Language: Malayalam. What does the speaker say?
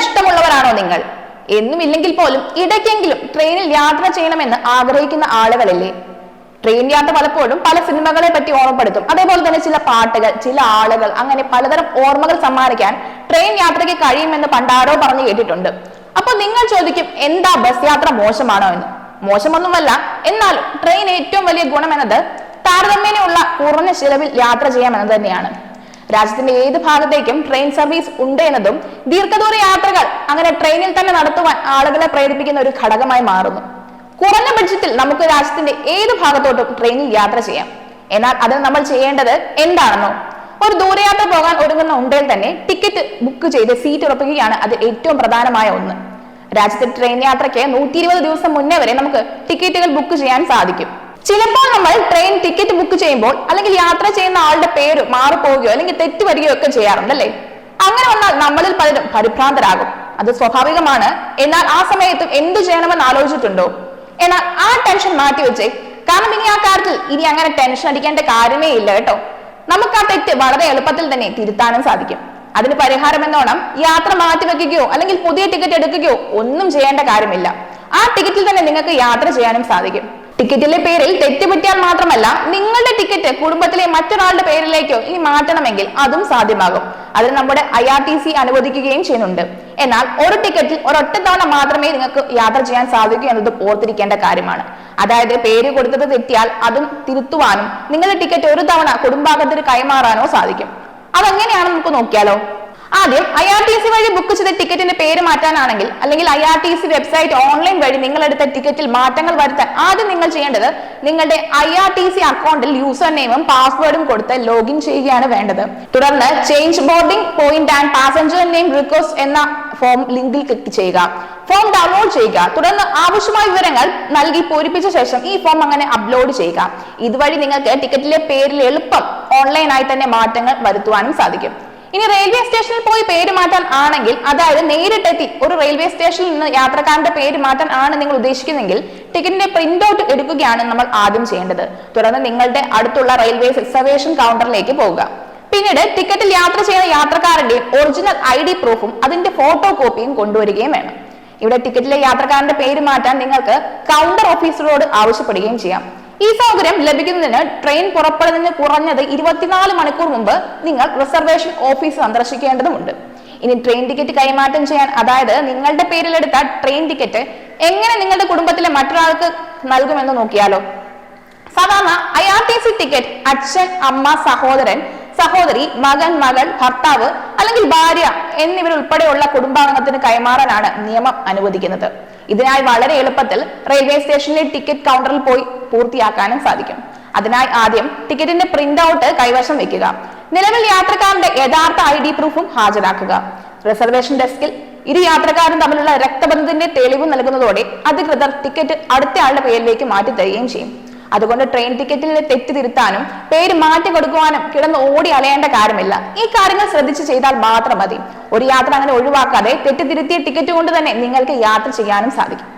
ഇഷ്ടമുള്ളവരാണോ നിങ്ങൾ? എന്നുമില്ലെങ്കിൽ പോലും ഇടയ്ക്കെങ്കിലും ട്രെയിനിൽ യാത്ര ചെയ്യണമെന്ന് ആഗ്രഹിക്കുന്ന ആളുകളല്ലേ? ട്രെയിൻ യാത്ര പലപ്പോഴും പല സിനിമകളെ പറ്റി ഓർമ്മപ്പെടുത്തും. അതേപോലെ തന്നെ ചില പാട്ടുകൾ ചില ആളുകൾ അങ്ങനെ പലതരം ഓർമ്മകൾ സമ്മാനിക്കാൻ ട്രെയിൻ യാത്രയ്ക്ക് കഴിയുമെന്ന് പണ്ടാരോ പറഞ്ഞു കേട്ടിട്ടുണ്ട്. അപ്പൊ നിങ്ങൾ ചോദിക്കും എന്താ ബസ് യാത്ര മോശമാണോ എന്ന്? മോശമൊന്നുമല്ല എന്നാൽ ട്രെയിൻ ഏറ്റവും വലിയ ഗുണം എന്നത് താരതമ്യേനയുള്ള കുറഞ്ഞ ചിലവിൽ യാത്ര ചെയ്യാം എന്നത് തന്നെയാണ്. രാജ്യത്തിന്റെ ഏത് ഭാഗത്തേക്കും ട്രെയിൻ സർവീസ് ഉണ്ട് എന്നതും ദീർഘദൂര യാത്രകൾ അങ്ങനെ ട്രെയിനിൽ തന്നെ നടത്തുവാൻ ആളുകളെ പ്രേരിപ്പിക്കുന്ന ഒരു ഘടകമായി മാറുന്നു. കുറഞ്ഞ ബഡ്ജറ്റിൽ നമുക്ക് രാജ്യത്തിന്റെ ഏത് ഭാഗത്തോട്ടും ട്രെയിനിൽ യാത്ര ചെയ്യാം. എന്നാൽ അത് നമ്മൾ ചെയ്യേണ്ടത് എന്താണെന്നോ? ഒരു ദൂരയാത്ര പോകാൻ ഒരുങ്ങുന്ന ഉണ്ടെങ്കിൽ തന്നെ ടിക്കറ്റ് ബുക്ക് ചെയ്ത് സീറ്റ് ഉറപ്പിക്കുകയാണ് അത് ഏറ്റവും പ്രധാനമായ ഒന്ന്. രാജ്യത്തെ ട്രെയിൻ യാത്രയ്ക്ക് നൂറ്റി ഇരുപത് ദിവസം മുന്നേ വരെ നമുക്ക് ടിക്കറ്റുകൾ ബുക്ക് ചെയ്യാൻ സാധിക്കും. ചിലപ്പോൾ നമ്മൾ ട്രെയിൻ ചെയ്യുമ്പോൾ അല്ലെങ്കിൽ യാത്ര ചെയ്യുന്ന ആളുടെ പേര് മാറിപ്പോവുകയോ അല്ലെങ്കിൽ തെറ്റ് വരികയോ ഒക്കെ ചെയ്യാറുണ്ട് അല്ലേ? അങ്ങനെ വന്നാൽ നമ്മളിൽ പലരും പരിഭ്രാന്തരാകും. അത് സ്വാഭാവികമാണ്. എന്നാൽ ആ സമയത്ത് എന്തു ചെയ്യണമെന്ന് ആലോചിച്ചിട്ടുണ്ടോ? എന്നാൽ ആ ടെൻഷൻ മാറ്റി വെച്ചേ കാരണം ഇനി ആ കാര്യത്തിൽ ഇനി അങ്ങനെ ടെൻഷൻ അടിക്കേണ്ട കാര്യമേ ഇല്ല കേട്ടോ. നമുക്ക് ആ തെറ്റ് വളരെ എളുപ്പത്തിൽ തന്നെ തിരുത്താനും സാധിക്കും. അതിന് പരിഹാരം എന്നോണം യാത്ര മാറ്റിവെക്കുകയോ അല്ലെങ്കിൽ പുതിയ ടിക്കറ്റ് എടുക്കുകയോ ഒന്നും ചെയ്യേണ്ട കാര്യമില്ല. ആ ടിക്കറ്റിൽ തന്നെ നിങ്ങൾക്ക് യാത്ര ചെയ്യാനും സാധിക്കും. ടിക്കറ്റിലെ പേരിൽ തെറ്റുപറ്റിയാൽ മാത്രമല്ല നിങ്ങളുടെ ടിക്കറ്റ് കുടുംബത്തിലെ മറ്റൊരാളുടെ പേരിലേക്കോ ഇനി മാറ്റണമെങ്കിൽ അതും സാധ്യമാകും. അതിന് നമ്മുടെ ഐ ആർ ടി സി അനുവദിക്കുകയും ചെയ്യുന്നുണ്ട്. എന്നാൽ ഒരു ടിക്കറ്റിൽ ഒരൊറ്റ തവണ മാത്രമേ നിങ്ങൾക്ക് യാത്ര ചെയ്യാൻ സാധിക്കൂ എന്നത് ഓർത്തിരിക്കേണ്ട കാര്യമാണ്. അതായത് പേര് കൊടുത്തത് തെറ്റിയാൽ അതും തിരുത്തുവാനും നിങ്ങളുടെ ടിക്കറ്റ് ഒരു തവണ കുടുംബാംഗത്തിന് കൈമാറാനോ സാധിക്കും. അതെങ്ങനെയാണെന്ന് നമുക്ക് നോക്കിയാലോ? ആദ്യം ഐ ആർ ടി സി വഴി ബുക്ക് ചെയ്ത ടിക്കറ്റിന്റെ പേര് മാറ്റാനാണെങ്കിൽ അല്ലെങ്കിൽ I R T C website online വഴി നിങ്ങൾ എടുത്ത ടിക്കറ്റിൽ മാറ്റങ്ങൾ വരുത്താൻ ആദ്യം നിങ്ങൾ ചെയ്യേണ്ടത് നിങ്ങളുടെ ഐ ആർ ടി സി അക്കൗണ്ടിൽ യൂസർ നെയിമും പാസ്വേഡും കൊടുത്ത് ലോഗിൻ ചെയ്യുകയാണ് വേണ്ടത്. തുടർന്ന് change boarding point and passenger name request എന്ന ഫോം ലിങ്കിൽ ക്ലിക്ക് ചെയ്യുക. ഫോം ഡൗൺലോഡ് ചെയ്യുക. തുടർന്ന് ആവശ്യമായ വിവരങ്ങൾ നൽകി പൂരിപ്പിച്ച ശേഷം ഈ ഫോം അങ്ങനെ അപ്ലോഡ് ചെയ്യുക. ഇതുവഴി നിങ്ങൾക്ക് ടിക്കറ്റിലെ പേരിൽ എളുപ്പം ഓൺലൈനായി തന്നെ മാറ്റങ്ങൾ വരുത്തുവാനും സാധിക്കും. ഇനി റെയിൽവേ സ്റ്റേഷനിൽ പോയി പേര് മാറ്റാൻ ആണെങ്കിൽ അതായത് നേരിട്ടെത്തി ഒരു റെയിൽവേ സ്റ്റേഷനിൽ നിന്ന് യാത്രക്കാരന്റെ പേര് മാറ്റാൻ ആണ് നിങ്ങൾ ഉദ്ദേശിക്കുന്നെങ്കിൽ ടിക്കറ്റിന്റെ പ്രിന്റ് ഔട്ട് എടുക്കുകയാണ് നമ്മൾ ആദ്യം ചെയ്യേണ്ടത്. തുടർന്ന് നിങ്ങളുടെ അടുത്തുള്ള റെയിൽവേ റിസർവേഷൻ കൗണ്ടറിലേക്ക് പോവുക. പിന്നീട് ടിക്കറ്റിൽ യാത്ര ചെയ്യുന്ന യാത്രക്കാരന്റെയും ഒറിജിനൽ ഐ ഡി പ്രൂഫും അതിന്റെ ഫോട്ടോ കോപ്പിയും കൊണ്ടുവരികയും വേണം. ഇവിടെ ടിക്കറ്റിലെ യാത്രക്കാരന്റെ പേര് മാറ്റാൻ നിങ്ങൾക്ക് കൗണ്ടർ ഓഫീസറോട് ആവശ്യപ്പെടുകയും ചെയ്യാം. ഈ സൗകര്യം ലഭിക്കുന്നതിന് ട്രെയിൻ പുറപ്പെടുന്നതിന് കുറഞ്ഞത് ഇരുപത്തിനാല് മണിക്കൂർ മുമ്പ് നിങ്ങൾ റിസർവേഷൻ ഓഫീസ് സന്ദർശിക്കേണ്ടതുണ്ട് ഇനി ട്രെയിൻ ടിക്കറ്റ് കൈമാറ്റം ചെയ്യാൻ അതായത് നിങ്ങളുടെ പേരിലെടുത്ത ട്രെയിൻ ടിക്കറ്റ് എങ്ങനെ നിങ്ങളുടെ കുടുംബത്തിലെ മറ്റൊരാൾക്ക് നൽകുമെന്ന് നോക്കിയാലോ. സാധാരണ I R T C ticket അച്ഛൻ അമ്മ സഹോദരൻ സഹോദരി മകൻ മകൾ ഭർത്താവ് അല്ലെങ്കിൽ ഭാര്യ എന്നിവരുൾപ്പെടെയുള്ള കുടുംബാംഗത്തിന് കൈമാറാനാണ് നിയമം അനുവദിക്കുന്നത്. ഇതിനായി വളരെ എളുപ്പത്തിൽ റെയിൽവേ സ്റ്റേഷനിലെ ടിക്കറ്റ് കൗണ്ടറിൽ പോയി പൂർത്തിയാക്കാനും സാധിക്കും. അതിനായി ആദ്യം ടിക്കറ്റിന്റെ പ്രിന്റ് ഔട്ട് കൈവശം വെക്കുക. നിലവിൽ യാത്രക്കാരന്റെ യഥാർത്ഥ ഐ ഡി പ്രൂഫും ഹാജരാക്കുക. റിസർവേഷൻ ഡെസ്കിൽ ഇരു യാത്രക്കാരും തമ്മിലുള്ള രക്തബന്ധത്തിന്റെ തെളിവ് നൽകുന്നതോടെ അധികൃതർ ടിക്കറ്റ് അടുത്തയാളുടെ പേരിലേക്ക് മാറ്റി തരികയും ചെയ്യും. അതുകൊണ്ട് ട്രെയിൻ ടിക്കറ്റിലെ തെറ്റ് തിരുത്താനും പേര് മാറ്റി കൊടുക്കുവാനും കിടന്ന് ഓടി അലയേണ്ട കാര്യമില്ല. ഈ കാര്യങ്ങൾ ശ്രദ്ധിച്ച് ചെയ്താൽ മാത്രം മതി. ഒരു യാത്ര അങ്ങനെ ഒഴിവാക്കാതെ തെറ്റ് തിരുത്തിയ ടിക്കറ്റ് കൊണ്ട് തന്നെ നിങ്ങൾക്ക് യാത്ര ചെയ്യാനും സാധിക്കും.